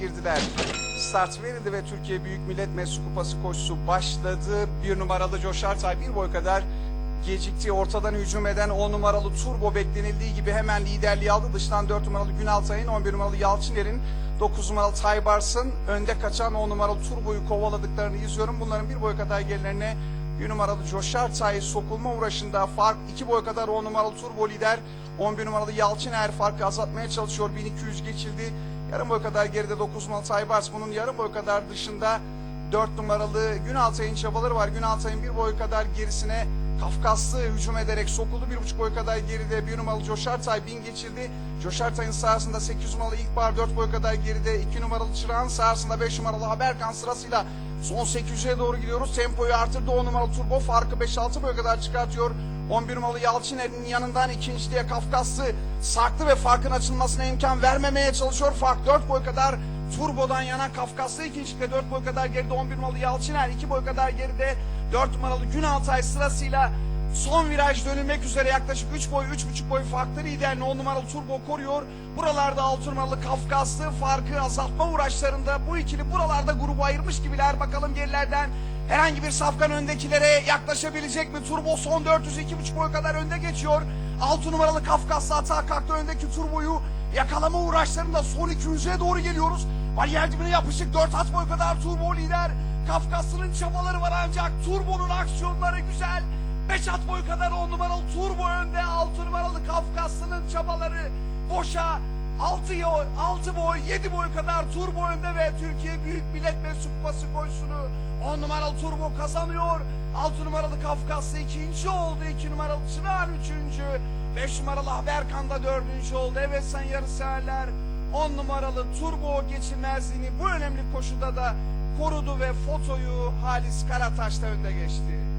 girdiler. Start verildi ve Türkiye Büyük Millet Meclisi Kupası koşusu başladı. Bir numaralı Coşartay bir boy kadar gecikti. Ortadan hücum eden 10 numaralı Turbo beklenildiği gibi hemen liderliği aldı. Dıştan 4 numaralı Günaltay'ın, 11 numaralı Yalçıner'in, 9 numaralı Taybars'ın önde kaçan 10 numaralı Turbo'yu kovaladıklarını izliyorum. Bunların bir boy kadar gerilerine bir numaralı Coşartay sokulma uğraşında fark 2 boy kadar 10 numaralı Turbo lider 11 numaralı Yalçıner farkı azaltmaya çalışıyor. 1200 geçildi. Yarım boy kadar geride 9 numaralı Taybars bunun yarım boy kadar dışında 4 numaralı Günaltay'ın çabaları var. Günaltay'ın bir boy kadar gerisine Kafkaslı hücum ederek sokuldu. Bir buçuk boy kadar geride bir numaralı Coşartay bin geçildi. Coşartay'ın sahasında 8 numaralı İlkbahar 4 boy kadar geride 2 numaralı Çırağan sahasında 5 numaralı Haberkan sırasıyla son 800'e doğru gidiyoruz. Tempoyu artırdı 10 numaralı Turbo farkı 5-6 boy kadar çıkartıyor. 11 numaralı Yalçıner'in yanından ikinciliğe Kafkaslı sarktı ve farkın açılmasına imkan vermemeye çalışıyor. Fark 4 boy kadar Turbo'dan yana Kafkaslı ikincilikle 4 boy kadar geride 11 numaralı Yalçıner 2 boy kadar geride 4 numaralı Günaltay sırasıyla son viraj dönülmek üzere yaklaşık 3 boy 3,5 boy farklı liderini 10 numaralı Turbo koruyor. Buralarda 6 numaralı Kafkaslı farkı azaltma uğraşlarında bu ikili buralarda grubu ayırmış gibiler. Bakalım gerilerden herhangi bir safkan öndekilere yaklaşabilecek mi? Turbo son 400 2,5 boy kadar önde geçiyor. 6 numaralı Kafkaslı atağa kalktı öndeki Turbo'yu yakalama uğraşlarında son 200'e doğru geliyoruz. Bariyer dibine yapışık 4 at boy kadar Turbo lider. Kafkaslı'nın çabaları var ancak Turbo'nun aksiyonları güzel. 5 at boy kadar 10 numaralı Turbo önde. 6 numaralı Kafkaslı'nın çabaları boşa. 6, 6 boy 7 boy kadar Turbo önde ve Türkiye Büyük Millet Meclisi Kupası koşusunu 10 numaralı Turbo kazanıyor. 6 numaralı Kafkaslı ikinci oldu. 2 numaralı Çırağan üçüncü. 5 numaralı Haberkan da dördüncü oldu. Evet sen yarı severler. 10 numaralı Turbo geçilmezliğini bu önemli koşuda da korudu ve fotoyu Halis Karataş da önde geçti.